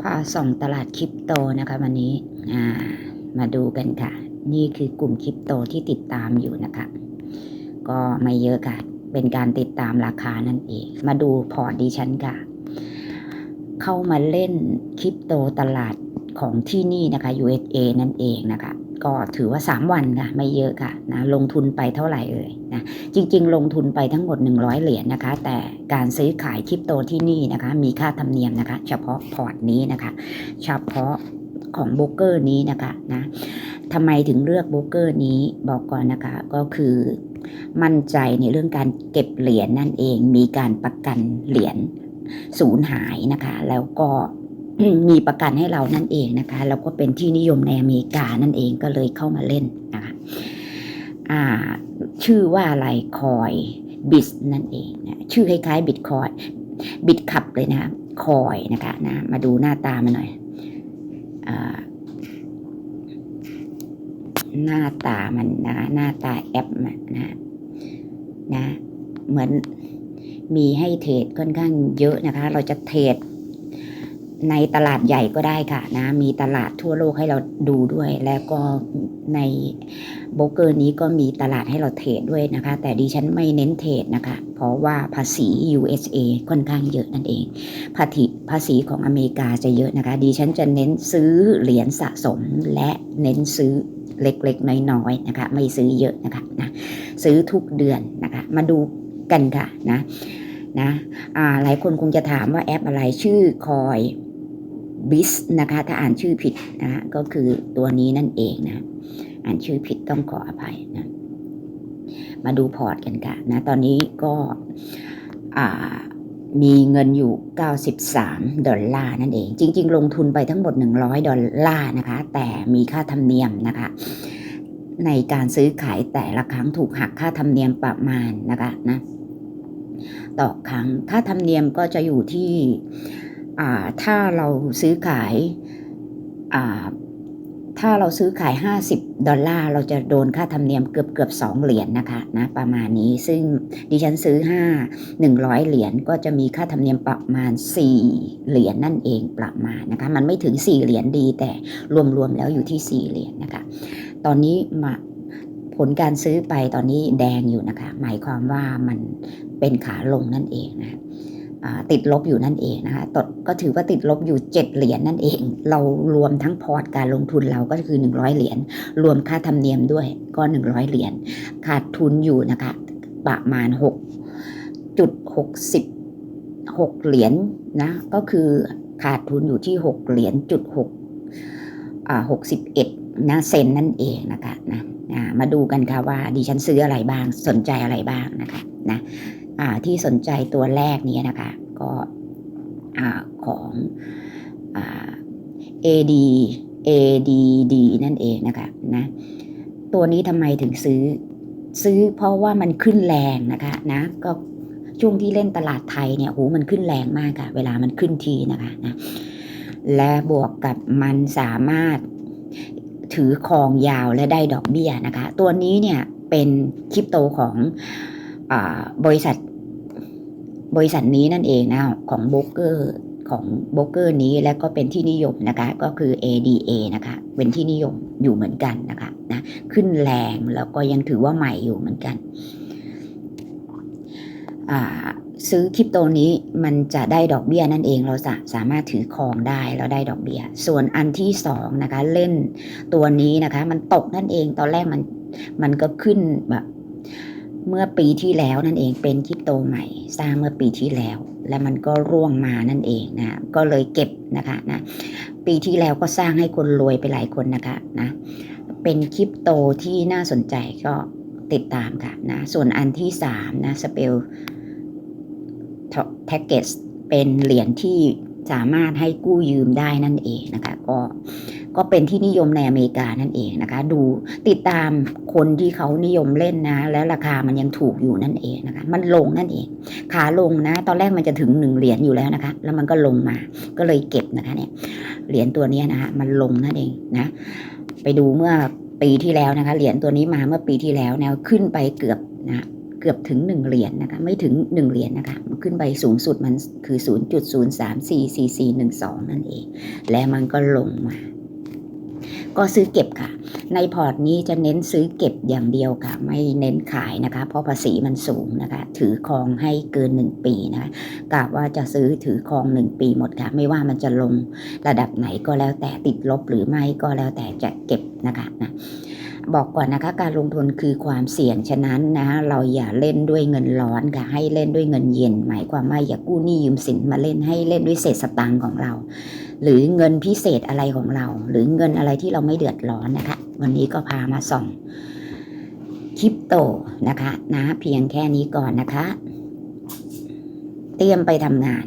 พาส่องตลาดคริปโตนะคะวันนี้อ่ามาดูกันค่ะ นี่คือกลุ่มคริปโตที่ติดตามอยู่นะคะ ก็ไม่เยอะค่ะ เป็นการติดตามราคานั่นเอง มาดูพอร์ตดิฉันค่ะ เข้ามาเล่นคริปโตตลาดของที่นี่นะคะ USA นั่นเองนะคะ ก็ถือว่า 3 วันค่ะไม่เยอะค่ะนะลงทุนไปเท่าไหร่เอ่ยนะจริง ๆ ลงทุนไปทั้งหมด 100 เหรียญนะคะ แต่การซื้อขายคริปโตที่นี่นะคะ มีค่าธรรมเนียมนะคะ เฉพาะพอร์ตนี้นะคะ เฉพาะของโบรกเกอร์นี้นะคะนะทำไมถึงเลือกโบรกเกอร์นี้บอกก่อนนะคะก็คือมั่นใจในเรื่องการเก็บเหรียญนั่นเอง มีการประกันเหรียญสูญหายนะคะ แล้วก็ มีประกันให้เรานั่นเองนะคะแล้วก็เป็นที่นิยมในอเมริกานั่นเองก็เลยเข้ามาเล่นนะคะชื่อว่าอะไรคอยบิสนั่นเองนะชื่อคล้ายๆบิตคอยบิตขับเลยนะคะคอยนะคะนะมาดูหน้าตามาหน่อยอหน้าตามันนะคะหน้าตาแอปนะนะเหมือนมีให้เทรดค่อนข้างเยอะนะคะ เราจะเทรด ในตลาดใหญ่ก็ได้ค่ะนะ มีตลาดทั่วโลกให้เราดูด้วย แล้วก็ในโบเกอร์นี้ก็มีตลาดให้เราเทรดด้วยนะคะ แต่ดิฉันไม่เน้นเทรดนะคะ เพราะว่าภาษี USA ค่อนข้างเยอะนั่นเอง ภาษีภาษีของอเมริกาจะเยอะนะคะ ดิฉันจะเน้นซื้อเหรียญสะสมและเน้นซื้อเล็กๆ น้อยๆนะคะ ไม่ซื้อเยอะนะคะนะซื้อทุกเดือนนะคะ มาดูกันค่ะนะนะหลายคนคงจะถามว่าแอปอะไรชื่อคอย บิสนะคะถ้าอ่านชื่อผิดนะก็คือตัวนี้นั่นเองนะอ่านชื่อผิดต้องขออภัยนะมาดูพอร์ตกันค่ะนะตอนนี้ก็มีเงินอยู่ 93 ดอลลาร์นั่นเอง จริง ๆ ลงทุนไปทั้งหมด 100 ดอลลาร์นะคะ แต่มีค่าธรรมเนียมนะคะ ในการซื้อขายแต่ละครั้งถูกหักค่าธรรมเนียมประมาณนะคะนะต่อครั้งค่าธรรมเนียมก็จะอยู่ที่ ถ้าเราซื้อขาย ถ้าเราซื้อขาย 50 ดอลลาร์ เราจะโดนค่าธรรมเนียมเกือบเกือบ2เหรียญนนะคะนะประมาณนี้ ซึ่งดิฉันซื้อ 5 100 เหรียญก็จะมีค่าธรรมเนียมประมาณ 4 เหรียญนั่นเองประมาณนะคะ มันไม่ถึง 4 เหรียญดี แต่รวมๆแล้วอยู่ที่ 4 เหรียญนะคะ ตอนนี้มาผลการซื้อไปตอนนี้แดงอยู่นะคะ หมายความว่ามันเป็นขาลงนั่นเองนะ ติดลบอยู่นั่นเองนะคะตดก็ถือว่าติดลบอยู่ 7 เหรียญนนั่นเอง เรารวมทั้งพอร์ตการลงทุนเราก็คือ 100 เหรียญ รวมค่าธรรมเนียมด้วยก็ 100 เหรียญ ขาดทุนอยู่นะคะประมาณ6จุด60 6เหรียญนะก็คือขาดทุนอยู่ที่ 6 เหรียญจุด6อ่า61นะเซนนั่นเองนะคะนะมาดูกันค่ะว่าดิฉันซื้ออะไรบ้างสนใจอะไรบ้างนะคะนะ ที่สนใจตัวแรกนี้นะคะ ก็ของอ AD ADD นั่นเองนะคะนะตัวนี้ทำไมถึงซื้อซื้อเพราะว่ามันขึ้นแรงนะคะนะก็ช่วงที่เล่นตลาดไทยเนี่ยโหมันขึ้นแรงมากค่ะเวลามันขึ้นทีนะคะนะและบวกกับมันสามารถถือคองยาวและได้ดอกเบี้ยนะคะ ตัวนี้เนี่ยเป็นคริปโตของอบริษัท บริษัทนี้นั่นเองนะของโบรกเกอร์ของโบรกเกอร์นี้และก็เป็นที่นิยมนะคะก็คือ ADA นะคะเป็นที่นิยมอยู่เหมือนกันนะคะนะขึ้นแรงแล้วก็ยังถือว่าใหม่อยู่เหมือนกันซื้อคริปโตนี้มันจะได้ดอกเบี้ยนั่นเองเราจะสามารถถือครองได้แล้วได้ดอกเบี้ย ส่วนอันที่สองนะคะเล่นตัวนี้นะคะ มันตกนั่นเองตอนแรกมันมันก็ขึ้นแบบ เมื่อปีที่แล้วนั่นเองเป็นคริปโตใหม่สร้างเมื่อปีที่แล้ว และมันก็ร่วงมานั่นเองนะก็เลยเก็บนะคะนะปีที่แล้วก็สร้างให้คนรวยไปหลายคนนะคะนะเป็นคริปโตที่น่าสนใจก็ติดตามค่ะนะส่วนอันที่3นะสเปลแพ็กเกจเป็นเหรียญที่สามารถให้กู้ยืมได้นั่นเองนะคะก็ ก็เป็นที่นิยมในอเมริกานั่นเองนะคะ ดูติดตามคนที่เขานิยมเล่นนะ แล้วราคามันยังถูกอยู่นั่นเองนะคะ มันลงนั่นเอง ขาลงนะ ตอนแรกมันจะถึงหนึ่งเหรียญอยู่แล้วนะคะ แล้วมันก็ลงมาก็เลยเก็บนะคะเนี่ยเหรียญตัวนี้นะคะมันลงนั่นเองนะ ไปดูเมื่อปีที่แล้วนะคะ เหรียญตัวนี้มาเมื่อปีที่แล้วแนวขึ้นไปเกือบนะเกือบถึง 1 เหรียญนะคะ ไม่ถึง 1 เหรียญนะคะมันขึ้นไปสูงสุดมันคือ 0.034442 นั่นเอง และมันก็ลงมา ก็ซื้อเก็บค่ะ ในพอร์ตนี้จะเน้นซื้อเก็บอย่างเดียวค่ะ ไม่เน้นขายนะคะ เพราะภาษีมันสูงนะคะ ถือครองให้เกิน 1 ปีนะคะกะว่าจะซื้อถือครอง 1 ปีหมดค่ะ ไม่ว่ามันจะลงระดับไหนก็แล้วแต่ติดลบหรือไม่ก็แล้วแต่จะเก็บนะคะนะ บอกก่อนนะคะการลงทุนคือความเสี่ยงฉะนั้นนะเราอย่าเล่นด้วยเงินร้อนค่ะให้เล่นด้วยเงินเย็น หมายความว่าอย่ากู้หนี้ยืมสินมาเล่นให้เล่นด้วยเศษสตางค์ของเรา หรือเงินพิเศษอะไรของเรา หรือเงินอะไรที่เราไม่เดือดร้อนนะคะ วันนี้ก็พามาส่องคริปโตนะคะนะเพียงแค่นี้ก่อนนะคะ เตรียมไปทำงาน